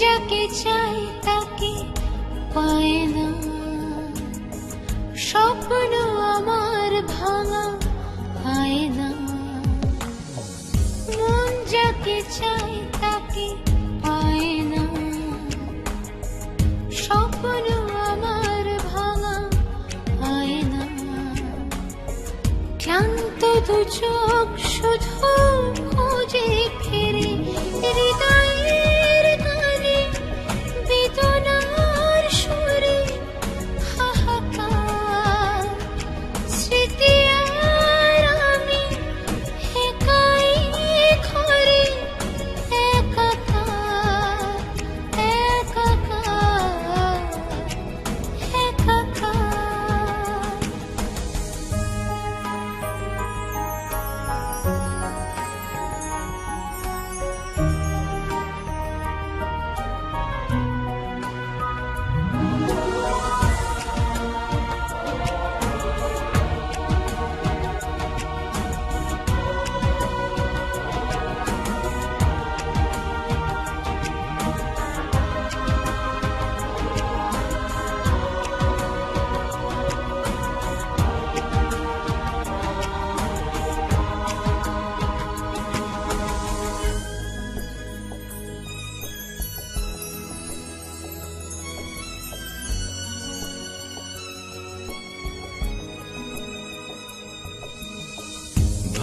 যাকে চাই তাকে পায় না। স্বপ্ন আমার ভাঙা হয় না। মন যাকে চাই তাকে পায় না। স্বপ্ন আমার ভাঙা হয় না। ক্লান্ত দু চোখ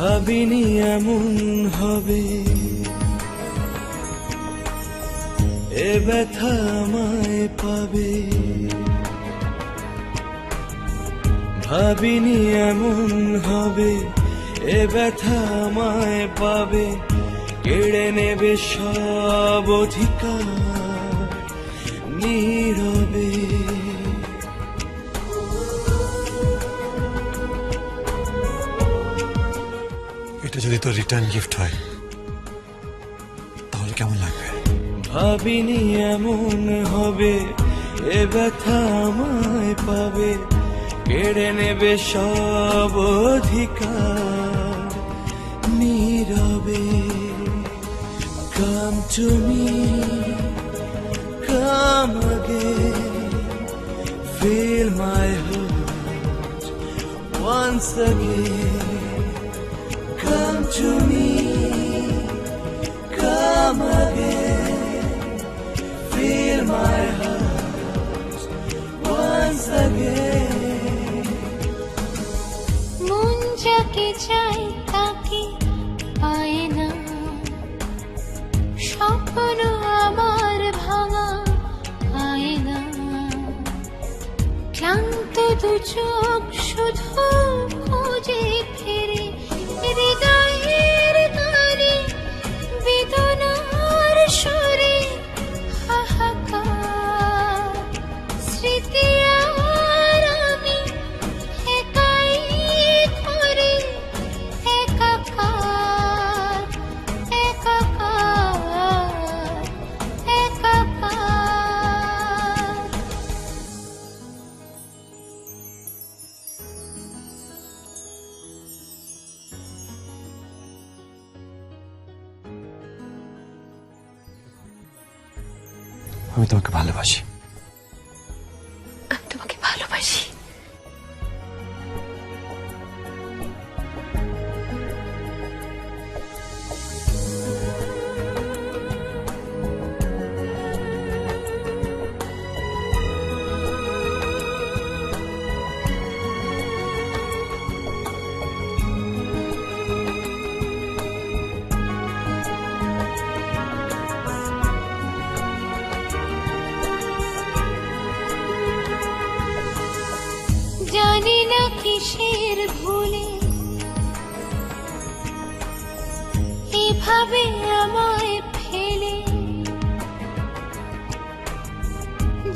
ভাবিনি এমন হবে। এ ব্যথা আমায় পাবে। ভাবিনি এমন হবে, এ ব্যথা আমায় পাবে। কেড়ে নেবে সব অধিকার নীরবে। যদি তোর রিটার্ন গিফট হয়, তাহলে কেমন লাগবে? ভাবিনি এমন হবে, এ ব্যথা আমায় পাবে, কেড়ে নেবে সব অধিকার নীরবে। কাম তুমি কাম again feel my heart once again feel my heart once again মন যাকে চাই তাকে পায় না স্বপ্ন আমার ভাঙা হয় না ক্লান্ত দু চোখ আমি তোমাকে ভালোবাসি কিসের ভুলে? এভাবে আমায় ফেলে?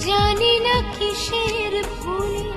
জানি না কিসের ভুলে।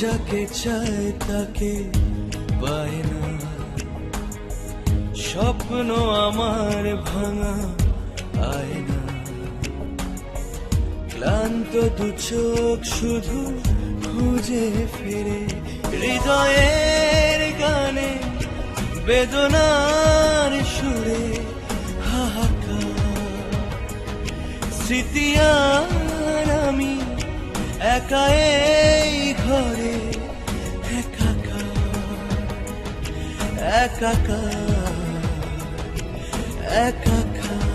যাকে চায় তাকে পায় না। স্বপ্ন আমার ভাঙা আয়না ক্লান্ত দু চোখ শুধু খুঁজে ফিরে, হৃদয়ের গানে বেদনার সুরে হাহাকার। স্মৃতি আমি একা ঘরে একাকার একাকার একাকার।